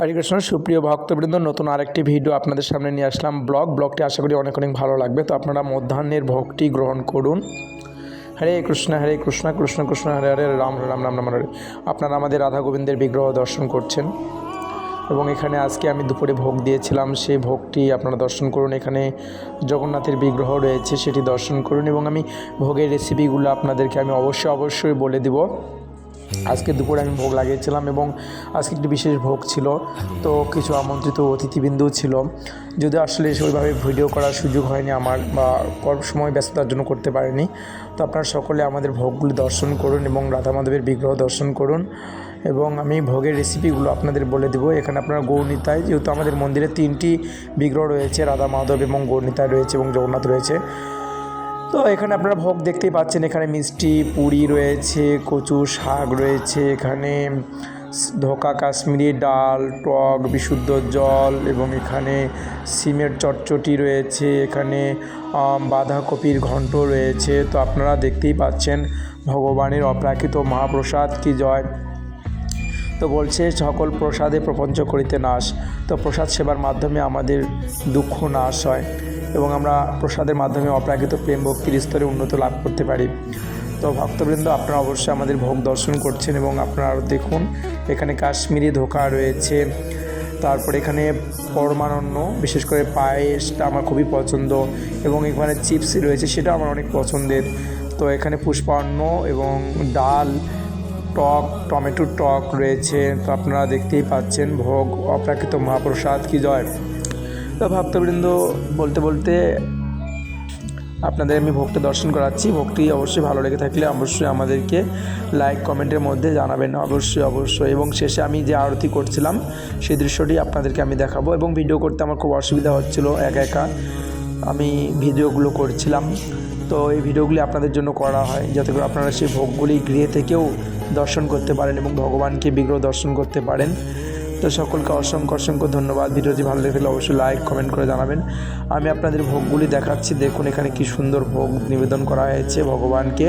হরে কৃষ্ণ, সুপ্রিয় ভক্তবৃন্দ, নতুন আরেকটি ভিডিও আপনাদের সামনে নিয়ে আসলাম ব্লগ। ব্লগটি আশা করি অনেক অনেক ভালো লাগবে। তো আপনারা মধ্যাহ্নের ভক্তি গ্রহণ করুন। হরে কৃষ্ণ হরে কৃষ্ণ কৃষ্ণ কৃষ্ণ, হরে হরে, রাম রাম রাম রাম হরে আপনারা আমাদের রাধা গোবিন্দের বিগ্রহ দর্শন করছেন। এবং এখানে আজকে আমি দুপুরে ভোগ দিয়েছিলাম, সেই ভোগটি আপনারা দর্শন করুন। এখানে জগন্নাথের বিগ্রহ রয়েছে, সেটি দর্শন করুন। এবং আমি ভোগের রেসিপিগুলো আপনাদেরকে আমি অবশ্যই অবশ্যই বলে দিব। আজকে দুপুরে আমি ভোগ লাগিয়েছিলাম এবং আজকে একটি বিশেষ ভোগ ছিল। তো কিছু আমন্ত্রিত অতিথিবৃন্দও ছিল। যদি আসলে সেইভাবে ভিডিও করার সুযোগ হয়নি আমার বা সময় ব্যস্ততার জন্য করতে পারিনি। তো আপনারা সকলে আমাদের ভোগগুলি দর্শন করুন এবং রাধা মাধবের বিগ্রহ দর্শন করুন এবং আমি ভোগের রেসিপিগুলো আপনাদের বলে দেবো। এখানে আপনারা গৌরনীতায় যেহেতু আমাদের মন্দিরে তিনটি বিগ্রহ রয়েছে, রাধা মাধব এবং গৌরনীতায় রয়েছে এবং জগন্নাথ রয়েছে। তো এখানে আপনারা ভোগ দেখতেই পাচ্ছেন, এখানে মিষ্টি, পুরি রয়েছে কচু শাক রয়েছে, এখানে ধোকা কাশ্মীরি ডাল, টক, বিশুদ্ধ জল এবং এখানে সিমের চটচটি রয়েছে, এখানে বাঁধাকপির ঘন্ট রয়েছে। তো আপনারা দেখতেই পাচ্ছেন, ভগবানের অপ্রাকৃত মহাপ্রসাদ কি জয়। তো বলছে, সকল প্রসাদে প্রপঞ্চ করিতে নাশ। তো প্রসাদ সেবার মাধ্যমে আমাদের দুঃখ নাশ হয়। এবং আমরা প্রসাদের মাধ্যমে অপ্রাকৃত প্রেম, ভক্তির স্তরে উন্নত লাভ করতে পারি। তো ভক্তবৃন্দ, আপনারা অবশ্যই আমাদের ভোগ দর্শন করছেন এবং আপনারা দেখুন, এখানে কাশ্মীরি ধোকা রয়েছে। তারপর এখানে পরমানন্য, বিশেষ করে পায়েসটা আমার খুবই পছন্দ এবং এখানে চিপস রয়েছে সেটা আমার অনেক পছন্দের। তো এখানে পুষ্পান্ন এবং ডাল, টক, টমেটো টক রয়েছে। তো আপনারা দেখতেই পাচ্ছেন, ভোগ, অপ্রাকৃত মহাপ্রসাদ, কি জয়! তো ভক্তবৃন্দ বলতে বলতে আপনাদের আমি ভোগটা দর্শন করাচ্ছি। ভোগটি অবশ্যই ভালো লেগে থাকলে অবশ্যই আমাদেরকে লাইক কমেন্টের মধ্যে জানাবেন। অবশ্যই অবশ্যই। এবং শেষে আমি যে আরতি করছিলাম, সেই দৃশ্যটি আপনাদেরকে আমি দেখাবো এবং ভিডিও করতে আমার খুব অসুবিধা হচ্ছিল একা একা। আমি ভিডিওগুলো করছিলাম। তো এই ভিডিওগুলি আপনাদের জন্য করা হয় যাতে করে আপনারা সেই ভোগগুলি গৃহে থেকেও দর্শন করতে পারেন এবং ভগবানকে বিগ্রহ দর্শন করতে পারেন। তো সকলকে অসংখ্য অসংখ্য ধন্যবাদ। ভিডিওটি ভালো লেগে অবশ্যই লাইক কমেন্ট করে জানাবেন। আমি আপনাদের ভোগগুলি দেখাচ্ছি। দেখুন এখানে কি সুন্দর ভোগ নিবেদন করা হয়েছে ভগবানকে।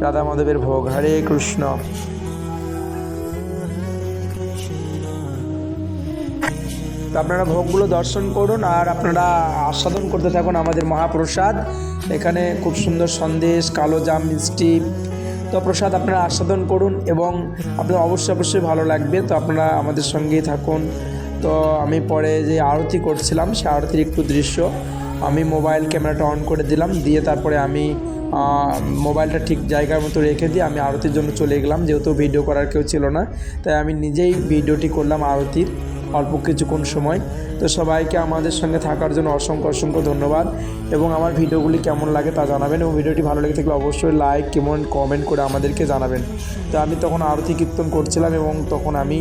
রাধা মাধবের ভোগ। হরে কৃষ্ণ। আপনারা ভোগগুলো দর্শন করুন আর আপনারা আস্বাদন করতে থাকুন আমাদের মহাপ্রসাদ। এখানে খুব সুন্দর সন্দেশ, কালো জাম, মিষ্টি তো প্রসাদ আপনারা আস্বাদন করুন এবং আপনার অবশ্যই অবশ্যই ভালো লাগবে। তো আপনারা আমাদের সঙ্গেই থাকুন। তো আমি পরে যে আরতি করছিলাম, সে আরতির একটু দৃশ্য আমি মোবাইল ক্যামেরাটা অন করে দিলাম। দিয়ে তারপরে আমি মোবাইলটা ঠিক জায়গার মতো রেখে দিয়ে আমি আরতির জন্য চলে গেলাম। যেহেতু ভিডিও করার কেউ ছিল না, তাই আমি নিজেই ভিডিওটি করলাম আরতির অল্প কিছুক্ষণ সময়। তো সবাইকে আমাদের সঙ্গে থাকার জন্য অসংখ্য অসংখ্য ধন্যবাদ। এবং আমার ভিডিওগুলি কেমন লাগে তা জানাবেন এবং ভিডিওটি ভালো লেগে থাকলে অবশ্যই লাইক কেমন কমেন্ট করে আমাদেরকে জানাবেন। তো আমি তখন আরতি কীর্তন করছিলাম এবং তখন আমি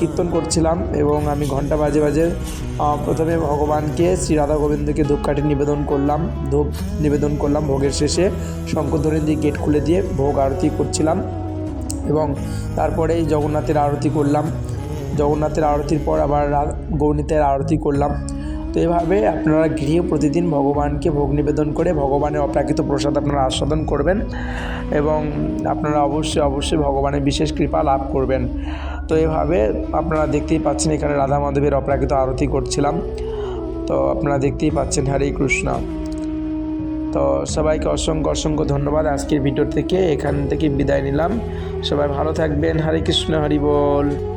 কীর্তন করছিলাম এবং আমি ঘণ্টা বাজে বাজে প্রথমে ভগবানকে শ্রী রাধা গোবিন্দকে ধূপকাঠি নিবেদন করলাম, ধূপ নিবেদন করলাম ভোগের শেষে শঙ্করধ্বনি দিয়ে গেট খুলে দিয়ে ভোগ আরতি করছিলাম এবং তারপরেই জগন্নাথের আরতি করলাম। জগন্নাথের আরতির পর আবার রা- গৌরীতের আরতি করলাম। তো এভাবে আপনারা গৃহে প্রতিদিন ভগবানকে ভোগ নিবেদন করে ভগবানের অপ্রাকৃত প্রসাদ আপনারা আস্বাদন করবেন এবং আপনারা অবশ্যই অবশ্যই ভগবানের বিশেষ কৃপা লাভ করবেন। তো এভাবে আপনারা দেখতেই পাচ্ছেন এখানে রাধা মাধবের অপ্রাকৃত আরতি করছিলাম। তো আপনারা দেখতেই পাচ্ছেন হরে কৃষ্ণ। তো সবাইকে অসংখ্য অসংখ্য ধন্যবাদ আজকের ভিডিও থেকে। এখান থেকে বিদায় নিলাম। সবাই ভালো থাকবেন। হরে কৃষ্ণ, হরি বল।